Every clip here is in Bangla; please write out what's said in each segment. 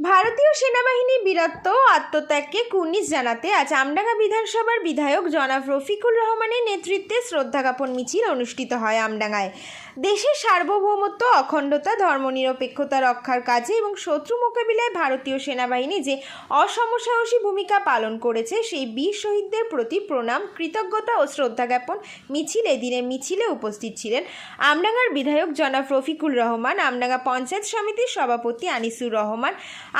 ভারতীয় সেনাবাহিনী বীরত্ব আত্মত্যাগকে কুর্নিশ জানাতে আজ আমডাঙ্গা বিধানসভার বিধায়ক জনাব রফিকুর রহমানের নেতৃত্বে শ্রদ্ধা জ্ঞাপন মিছিল অনুষ্ঠিত হয় আমডাঙ্গায়। দেশের সার্বভৌমত্ব, অখণ্ডতা, ধর্মনিরপেক্ষতা রক্ষার কাজে এবং শত্রু মোকাবিলায় ভারতীয় সেনাবাহিনী যে অসমসাহসী ভূমিকা পালন করেছে, সেই বীর শহীদদের প্রতি প্রণাম, কৃতজ্ঞতা ও শ্রদ্ধা জ্ঞাপন মিছিল এদিনের মিছিলে উপস্থিত ছিলেন আমডাঙ্গার বিধায়ক জনাব রফিকুল রহমান, আমডাঙ্গা পঞ্চায়েত সমিতির সভাপতি আনিসুর রহমান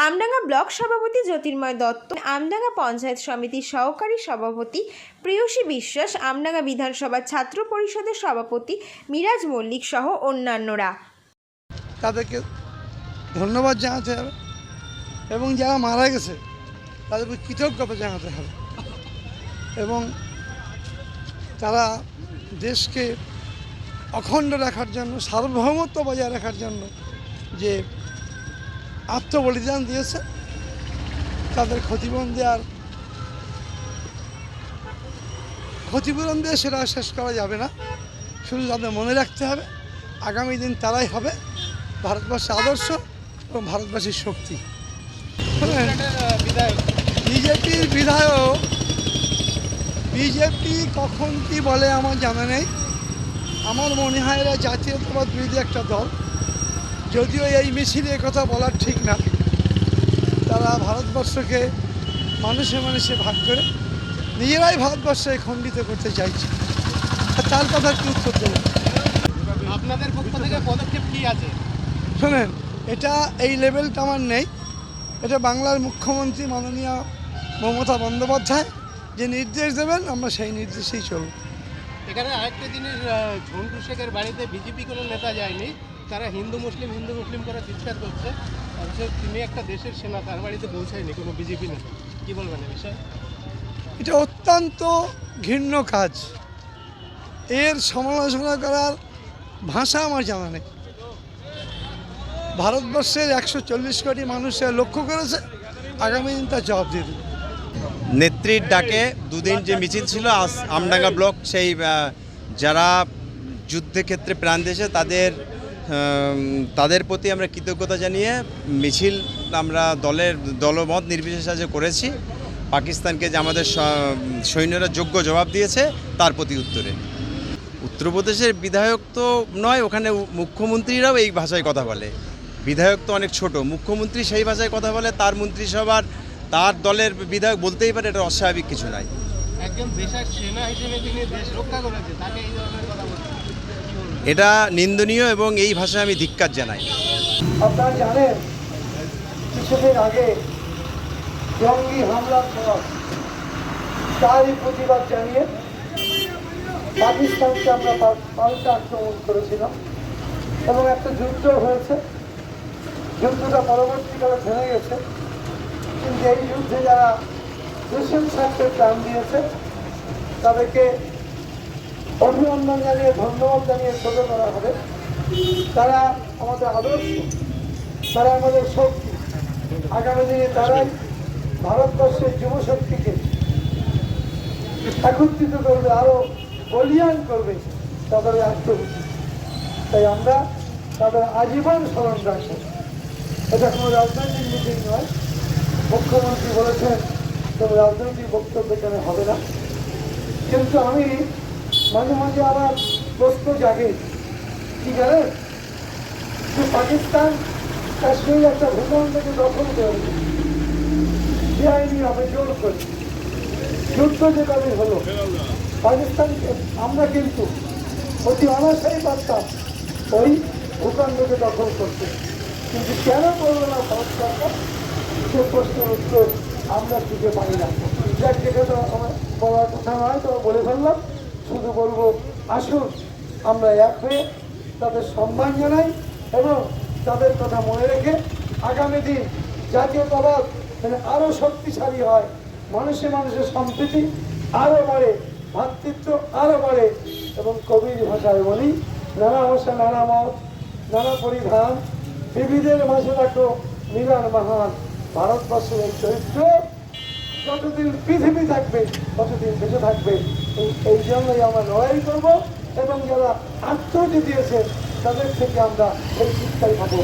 আমডাঙ্গা ব্লক সভাপতি জ্যোতির্ময় দত্ত, আমডাঙ্গা পঞ্চায়েত সমিতির সহকারী সভাপতি প্রেয়সী বিশ্বাস, আমডাঙ্গা বিধানসভার ছাত্র পরিষদের সভাপতি মিরাজ মল্লিক সহ অন্যান্যরা। তাদেরকে ধন্যবাদ জানাতে হবে এবং যারা মারা গেছে, তাদেরকে কৃতজ্ঞতা জানাতে হবে এবং তারা দেশকে অখণ্ড রাখার জন্য, সার্বভৌমত্ব বজায় রাখার জন্য যে আত্মবলিদান দিয়েছে। তাদের ক্ষতিপূরণ দেওয়ার ক্ষতিপূরণ দিয়ে সেটা শেষ করা যাবে না। শুধু তাদের মনে রাখতে হবে, আগামী দিন তারাই হবে ভারতবর্ষের আদর্শ এবং ভারতবাসীর শক্তি। বিজেপির বিধায়ক, বিজেপি কখন কি বলে আমার জানা নেই। আমার মনে হয় এরা জাতীয়তাবাদ বিরোধী একটা দল। যদিও এই মিছিলে কথা বলার ঠিক না তারা ভারতবর্ষকে মানুষে মানুষে ভাগ করে নিজেরাই ভারতবর্ষে খণ্ডিত করতে চাইছে। আর তার কথা কি উত্তর দেবো। আপনাদের পক্ষ থেকে পদক্ষেপ কি আছে? শোনেন এটা এই লেভেলটা আমার নেই। এটা বাংলার মুখ্যমন্ত্রী মাননীয় মমতা বন্দ্যোপাধ্যায় যে নির্দেশ দেবেন আমরা সেই নির্দেশেই চলব। এখানে আরেকটা জিনিস ঝন্টু শেখের বাড়িতে বিজেপি কোনো নেতা যায়নি। তারা হিন্দু মুসলিম হিন্দু মুসলিম করে চিৎকার করছে। অথচ তিনি একটা দেশের সেনা তার বাড়িতে পৌঁছায়নি কোনো বিজেপি নেতা কি বলবেন এ বিষয়ে? এটা অত্যন্ত ঘৃণ্য কাজ। এর সমালোচনা করার ভাষা আমার জানা নেই। ভারতবর্ষের একশো চল্লিশ কোটি মানুষের লক্ষ্য করেছে আগামী দিন তার জবাব দিয়ে দেবে। নেত্রীর ডাকে দুদিন যে মিছিল ছিল আজ আমডাঙ্গা ব্লক সেই যারা যুদ্ধের ক্ষেত্রে প্রাণ দিয়েছে তাদের তাদের প্রতি আমরা কৃতজ্ঞতা জানিয়ে মিছিল আমরা দলের দলমত নির্বিশেষে করেছি, পাকিস্তানকে যে আমাদের সৈন্যরা যোগ্য জবাব দিয়েছে, তার প্রতি উত্তরে। উত্তরপ্রদেশের বিধায়ক তো নয়, ওখানে মুখ্যমন্ত্রীরাও এই ভাষায় কথা বলে। বিধায়ক তো অনেক ছোট, মুখ্যমন্ত্রী সেই ভাষায় কথা বলে, তার মন্ত্রিসভার, তার দলের বিধায়ক বলতেই পারে, এটা অস্বাভাবিক কিছু নাই। একজন সেনা হিসেবে তিনি দেশ রক্ষা করেছে, তাকে এই ধরনের কথা বলবেন এটা নিন্দনীয় এবং এই ভাষায় আমি ধিক্কার জানাই। আপনারা জানেন, কিছুদিন আগে জঙ্গি হামলার পর তারই প্রতিবাদ জানিয়ে পাকিস্তানকে আমরা পাল্টা আক্রমণ করেছিলাম এবং একটা যুদ্ধ হয়েছে। যুদ্ধটা পরবর্তীকালে থেমে গেছে। কিন্তু এই যুদ্ধে যারা দেশের স্বার্থে প্রাণ দিয়েছে, তাদেরকে অভিনন্দন জানিয়ে, ধন্যবাদ জানিয়ে ছোট করা হবে তারা আমাদের আদর্শ, তারা আমাদের শক্তি। আগামী দিনে তারাই ভারতবর্ষের যুবশক্তিকে একত্রিত করবে, আরও বলিয়ান করবে তাদের আত্মভূতি তাই আমরা তাদের আজীবন স্মরণ রাখব। এটা কোনো রাজনৈতিক মিটিং নয়। মুখ্যমন্ত্রী বলেছেন তবে রাজনৈতিক বক্তব্য এখানে হবে না। কিন্তু আমি মাঝে মাঝে আমার প্রশ্ন জাগে। কি জানেন? যে পাকিস্তান কাশ্মীর একটা ভূখণ্ডকে দখল করে বেআইনি হবে জোর করে যুদ্ধ যে কবে হলো, পাকিস্তান আমরা কিন্তু অতি অনাশাই পারতাম ওই ভূখণ্ডকে দখল করতে কিন্তু কেন করল না ভারত সরকার সে প্রশ্নের উত্তর আমরা খুঁজে পাই না। যাক যেটা তো আমার বলার কথা নয়, তো বলে ফেললাম। শুধু বলব, আসুন, আমরা এক হয়ে তাদের সম্মান জানাই এবং তাদের কথা মনে রেখে আগামী দিন জাতীয়তাবাদ মানে আরও শক্তিশালী হয়। মানুষে মানুষের সম্প্রীতি আরও বাড়ে ভ্রাতৃত্ব আরও বাড়ে এবং কবির ভাষায় বলি, নানা ভাষা, নানা মত, নানা পরিধান, বিবিধের মাঝে রাখো, মিলন মহান, ভারতবর্ষের চরিত্র যতদিন পৃথিবী থাকবে, ততদিন বেঁচে থাকবে। এই জন্যই আমরা লড়াই করব এবং যারা আত্মহত্যা দিয়েছে, তাদের থেকে আমরা এই শিক্ষাই পাবো।